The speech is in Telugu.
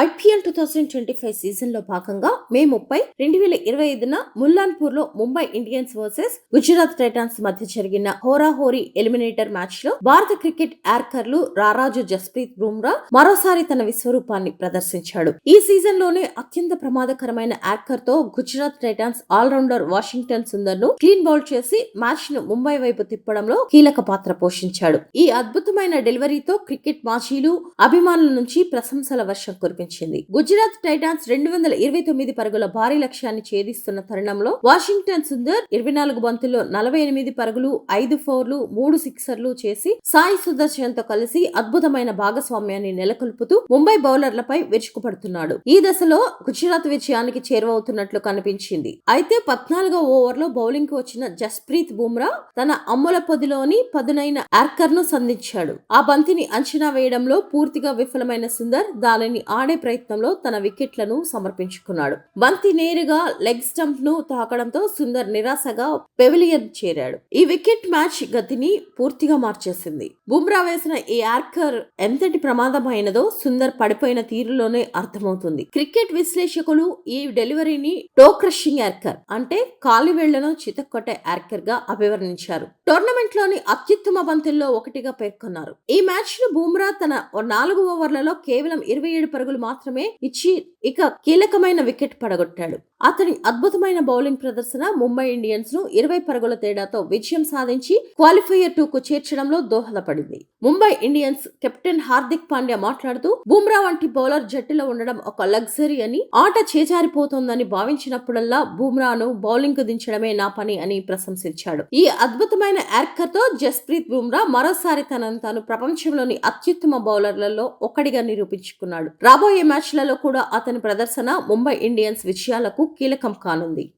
IPL two thousand twenty five సీజన్లో భాగంగా మే ముప్పై రెండు వేల ఇరవై ఐదున ముల్లాన్పూర్లో Mumbai Indians versus Gujarat Titans మధ్య జరిగిన హోరాహోరీ ఎలిమినేటర్ మ్యాచ్లో భారత క్రికెట్ యార్కర్లు రారాజు జస్ప్రీత్ బుమ్రా మరోసారి తన విశ్వరూపాన్ని ప్రదర్శించాడు. ఈ సీజన్లోనే అత్యంత ప్రమాదకరమైన యార్కర్తో Gujarat Titans all rounder Washington సుందర్ను clean bowl చేసి మ్యాచ్ను ముంబై వైపు తిప్పడంలో కీలక పాత్ర పోషించాడు. ఈ అద్భుతమైన డెలివరీతో క్రికెట్ మాజీలు అభిమానుల నుంచి ప్రశంసల వర్షం కురిపించింది గుజరాత్ టైటాన్స్ రెండు వందల ఇరవై తొమ్మిది పరుగుల భారీ లక్ష్యాన్ని ఛేదిస్తున్న తరుణంలో వాషింగ్టన్ సుందర్ ఇరవై నాలుగు బంతుల్లో నలభై ఎనిమిది పరుగులు ఐదు ఫోర్లు మూడు సిక్సర్లు చేసి సాయి సుదర్శన్తో కలిసి అద్భుతమైన భాగస్వామ్యాన్ని నెలకొల్పుతూ ముంబై బౌలర్లపై విరుచుకుపడుతున్నాడు. ఈ దశలో గుజరాత్ విజయానికి చేరువవుతున్నట్లు కనిపించింది. అయితే పద్నాలుగో ఓవర్లో బౌలింగ్కు వచ్చిన జస్ప్రీత్ బుమ్రా తన అమ్ముల పొదిలోని పదునైన యార్కర్ను సంధించాడు. ఆ బంతిని అంచనా వేయడంలో పూర్తిగా విఫలమైన సుందర్ దానిని ఆడే ప్రయత్నంలో తన వికెట్లను సమర్పించుకున్నాడు. బంతి నేరుగా లెగ్ స్టంప్ను తాకడంతో సుందర్ నిరాశగా పెవిలియన్ చేరాడు. ఈ వికెట్ మ్యాచ్ గతిని పూర్తిగా మార్చేసింది. బుమ్రా వేసిన ఈ యార్కర్ ఎంతటి ప్రమాదమైనదో సుందర్ పడిపోయిన తీరులోనే అర్థమవుతుంది. క్రికెట్ విశ్లేషకులు ఈ డెలివరీని టో క్రషింగ్ యార్కర్ అంటే కాలివేళ్ళను చితక్కొట్టే యార్కర్గా అభివర్ణించారు. టోర్నమెంట్లోని అత్యుత్తమ బంతుల్లో ఒకటిగా పేర్కొన్నారు. ఈ మ్యాచ్లో బుమ్రా తన నాలుగు ఓవర్లలో కేవలం ఇరవై ఏడు పరుగులు మాత్రమే ఇచ్చి ఇక కీలకమైన వికెట్ పడగొట్టాడు. అతని అద్భుతమైన బౌలింగ్ ప్రదర్శన ముంబై ఇండియన్స్ను ఇరవై పరుగుల తేడాతో విజయం సాధించి క్వాలిఫైయర్ టూ కు చేర్చడంలో దోహదపడింది. ముంబై ఇండియన్స్ కెప్టెన్ హార్దిక్ పాండ్యా మాట్లాడుతూ బుమ్రా వంటి బౌలర్ జట్టులో ఉండడం ఒక లగ్జరీ అని ఆట చేజారిపోతోందని భావించినప్పుడల్లా బుమ్రాను బౌలింగ్కు దించడమే నా పని అని ప్రశంసించాడు. ఈ అద్భుతమైన యార్కర్ యార్కర్తో జస్ప్రీత్ బుమ్రా మరోసారి తనను తాను ప్రపంచంలోని అత్యుత్తమ బౌలర్లలో ఒకటిగా నిరూపించుకున్నాడు. రాబోయే మ్యాచ్లలో కూడా అతని ప్రదర్శన ముంబై ఇండియన్స్ విజయాలకు కీలకం కానుంది.